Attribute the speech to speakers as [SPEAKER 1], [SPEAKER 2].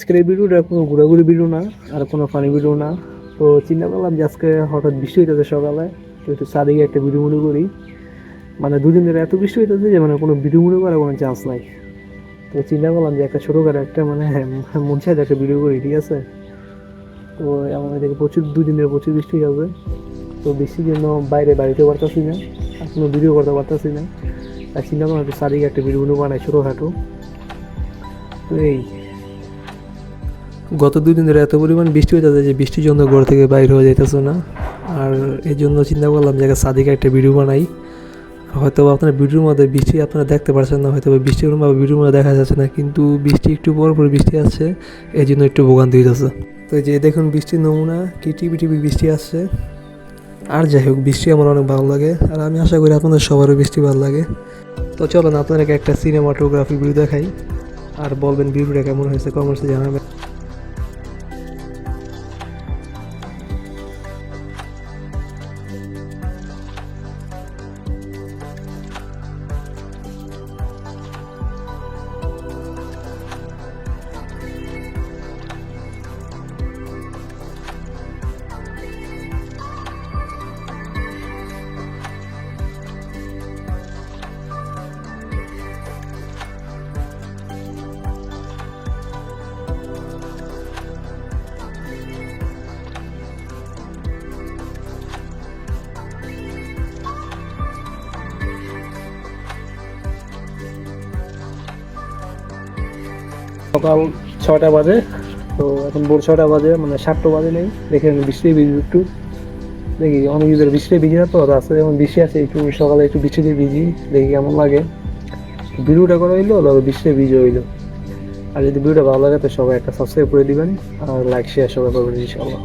[SPEAKER 1] আজকের ভিডিওটা কোনো ঘোরাঘুরি ভিডিও না, আর কোনো ফানি ভিডিও না। তো চিন্তা করলাম যে আজকে হঠাৎ বৃষ্টি হইতেছে সকালে, তো একটু চারিদিকে একটা ভিডিও মনে করি। মানে দুদিন ধরে এত বৃষ্টি হইতেছে যে মানে কোনো ভিডিও মনে করার কোনো চান্স নাই। তো চিন্তা করলাম যে একটা ছোটো ছোটোখাটো একটা মানে মন চাই একটা ভিডিও করি, ঠিক আছে? তো আমার এদিকে প্রচুর, দুদিন ধরে প্রচুর বৃষ্টি হবে তো বৃষ্টির জন্য বাইরে বাড়িতে পারতেছি না, আর কোনো ভিডিও করতে পারতেছি না। আর চিন্তা করলাম একটু চারিদিকে একটা ভিডিও বানাই ছোটোখাটো। তো এই। গত দুদিন ধরে এত পরিমাণ বৃষ্টি হইতেছে যে বৃষ্টির জন্য ঘর থেকে বাইরে হয়ে যাইতেছে না। আর এই জন্য চিন্তা করলাম যে সাদিকে একটা ভিডিও বানাই। হয়তো আপনার ভিডিওর মধ্যে বৃষ্টি আপনারা দেখতে পারছেন না হয়তো বা বৃষ্টির বা ভিডিওর মধ্যে দেখা যাচ্ছে না, কিন্তু বৃষ্টি একটু পর পর বৃষ্টি আসছে, এই জন্য একটু ভোগান্তি হইতেছে। তো যে দেখুন বৃষ্টির নমুনা কি টিপি টিপি বৃষ্টি আসছে। আর যাই হোক, বৃষ্টি আমার অনেক ভালো লাগে, আর আমি আশা করি আপনাদের সবারও বৃষ্টি ভালো লাগে। তো চলেন আপনাদেরকে একটা সিনেমাটোগ্রাফি ভিডিও দেখাই, আর বলবেন ভিডিওটা কেমন হয়েছে কমেন্টসে জানাবেন। সকাল ছটা বাজে। তো এখন ভোর ছটা বাজে মানে সাতটা বাজে নেই। দেখে বৃষ্টি ভিজি একটু। দেখি, অনেক ইউজের বৃষ্টি ভিজি না তো রাস্তায় যেমন বৃষ্টি আছে, একটু সকালে একটু বৃষ্টিতে ভিজি, দেখি কেমন লাগে। ভিডিওটা করা হইল তবে বৃষ্টিতে ভিজে হইল। আর যদি ভিডিওটা ভালো লাগে, তো সবাই একটা সাবস্ক্রাইব করে দিবেন, আর লাইক শেয়ার সবাই করবেন, ইনশাআল্লাহ।